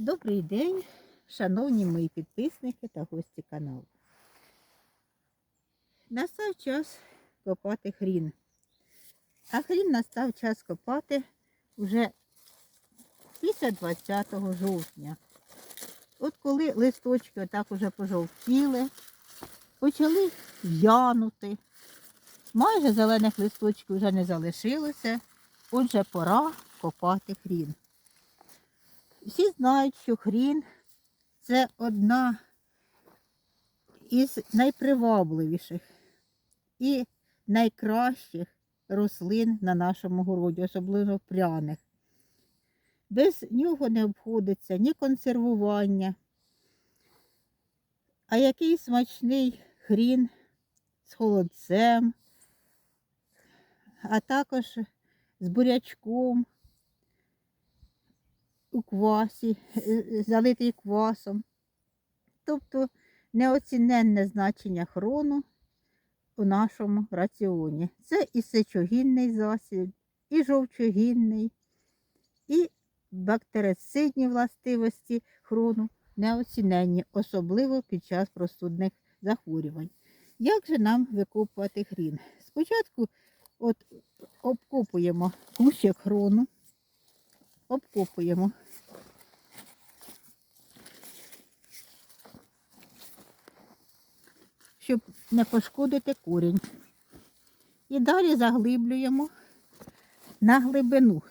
Добрий день, шановні мої підписники та гості каналу. Настав час копати хрін. А хрін настав час копати вже після 20 жовтня. От коли листочки отак уже пожовтіли, почали в'янути, майже зелених листочків вже не залишилося, отже пора копати хрін. Всі знають, що хрін це одна із найпривабливіших і найкращих рослин на нашому городі, особливо пряних. Без нього не обходиться ні консервування. А який смачний хрін з холодцем, а також з бурячком у квасі, е, залитий квасом. Тобто неоціненне значення хрону у нашому раціоні. Це і сечогінний засіб, і жовчогінний, і бактерицидні властивості хрону неоціненні, особливо під час простудних захворювань. Як же нам викопувати хрін? Спочатку от обкопуємо кущик хрону, обкопуємо. Щоб не пошкодити корінь. І далі заглиблюємо на глибину.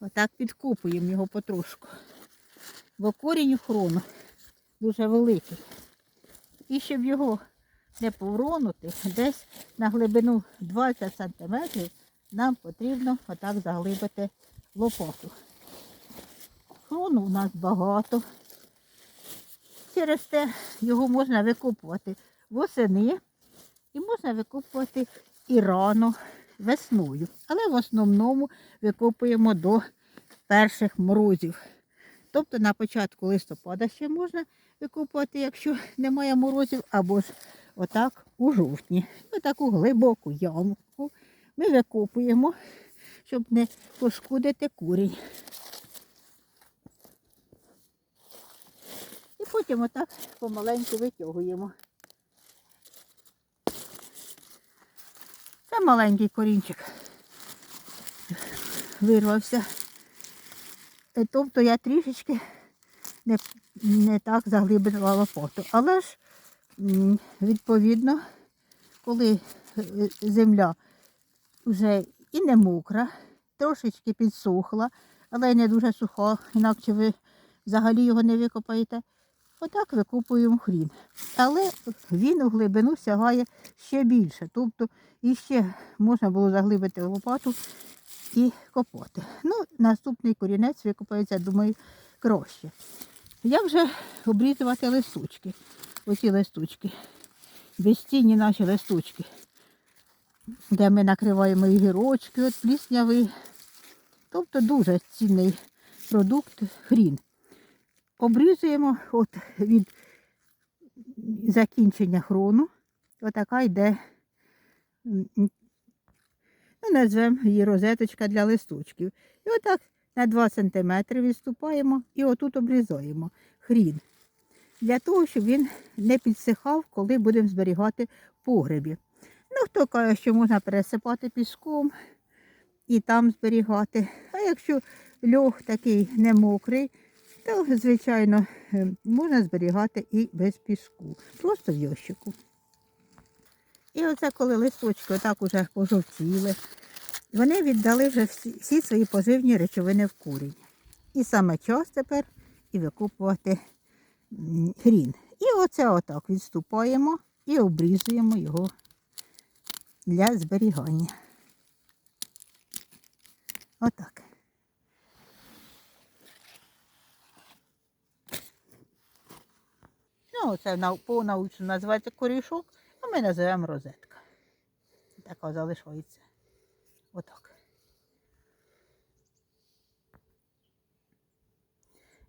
Отак підкопуємо його потрошку. Бо корінь хрону дуже великий. І щоб його не повронути, десь на глибину 20 см нам потрібно отак заглибити лопату. Хрону у нас багато. Через те його можна викопувати восени і можна викопувати і рано весною. Але в основному викопуємо до перших морозів. Тобто на початку листопада ще можна викопувати, якщо немає морозів, або ж отак у жовтні. Отаку глибоку ямку ми викопуємо, щоб не пошкодити курінь. І потім отак помаленьку витягуємо. Маленький корінчик вирвався. Е, Тобто я трішечки не, не так заглибила лопату. Але ж відповідно, коли е, земля вже і не мокра, трошечки підсохла, але не дуже суха, інакше ви взагалі його не викопаєте. Отак викопуємо хрін. Але він у глибину сягає ще більше. Тобто іще можна було заглибити лопату і копати. Ну, наступний корінець викопається, думаю, краще. Як же обрізувати листочки? Оці листочки. Безцінні наші листочки, де ми накриваємо і гірочки, от плісняви. Тобто дуже цінний продукт хрін. Обрізуємо от від закінчення хрону. Отака йде ну, назвемо її розеточка для листочків. І отак на 2 см відступаємо і отут обрізаємо хрін. Для того, щоб він не підсихав, коли будемо зберігати в погребі. Ну, хто каже, що можна пересипати піском і там зберігати. А якщо льох такий не мокрий, то, звичайно, е, можна зберігати і без піску. Просто в ящику. І оце коли листочки отак уже пожовтіли, вони віддали вже всі, всі свої поживні речовини в курінь. І саме час тепер і викопувати м, хрін. І оце отак відступаємо і обрізуємо його для зберігання. Отак. Ну, це по-научно називається корішок, а ми називаємо розетка. Така залишається. Отак.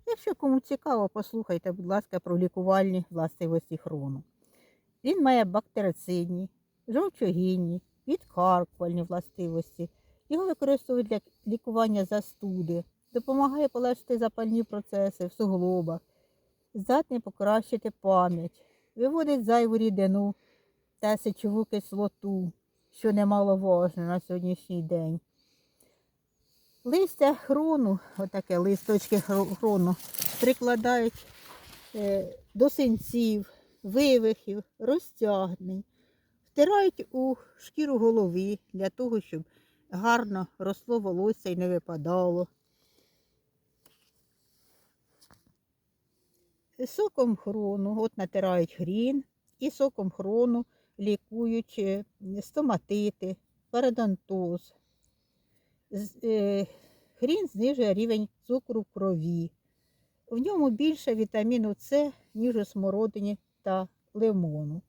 Якщо кому цікаво, послухайте, будь ласка, про лікувальні властивості хрону. Він має бактерицидні, жовчогінні, відкаркувальні властивості. Його використовують для лікування застуди, допомагає полегшити запальні процеси в суглобах, здатний покращити пам'ять, виводить зайву рідину та сечову кислоту, що немаловажно на сьогоднішній день. Листя хрону, отаке листочки хрону, прикладають е, до синців, вивихів, розтягнень, втирають у шкіру голови для того, щоб гарно росло волосся і не випадало. Соком хрону, от натирають хрін, і соком хрону лікують е, стоматити, парадонтоз. Е, Хрін знижує рівень цукру в крові. В ньому більше вітаміну С, ніж у смородині та лимону.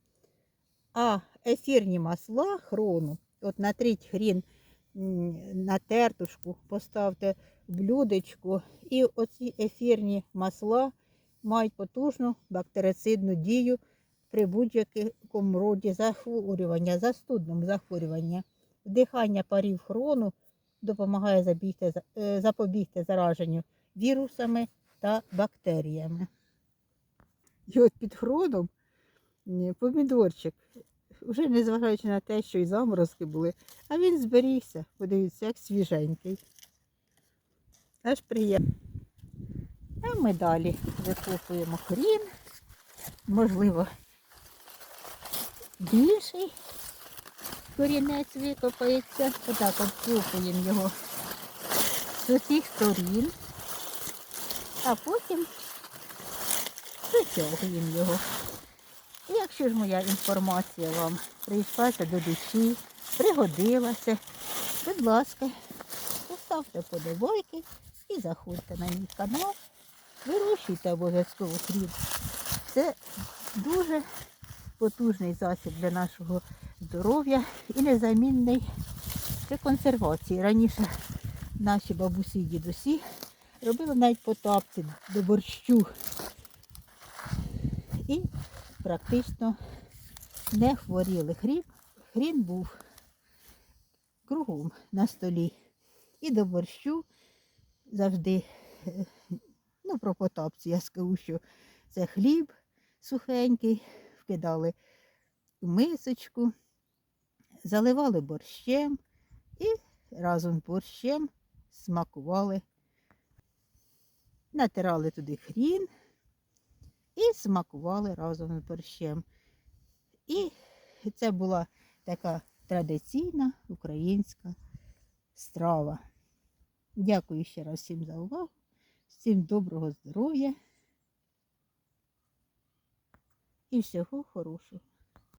А ефірні масла хрону, от натріть хрін на тертушку, поставте блюдечку, і оці ефірні масла мають потужну бактерицидну дію при будь-якому роді захворювання, застудному захворювання. Вдихання парів хрону допомагає забігти, е, запобігти зараженню вірусами та бактеріями. І от під хроном помідорчик, вже незважаючи на те, що і заморозки були, а він зберігся, подивіться, як свіженький. Аж приємно. А ми далі викопуємо хрін, можливо, більший корінець викопається. Отак обкопуємо його з усіх сторін, а потім витягуємо його. Якщо ж моя інформація вам прийшлася до душі, пригодилася, будь ласка, поставте подобайки і заходьте на мій канал. Вирощуйте обов'язково хліб. Це дуже потужний засіб для нашого здоров'я і незамінний при консервації. Раніше наші бабусі і дідусі робили навіть потапці до борщу. І практично не хворіли. Хрін, хрін був кругом на столі. І до борщу завжди, е, ну, про потапці я скажу, що це хліб сухенький, вкидали в мисочку, заливали борщем і разом з борщем смакували, натирали туди хрін і смакували разом з борщем. І це була така традиційна українська страва. Дякую ще раз всім за увагу, всім доброго здоров'я і всього хорошого.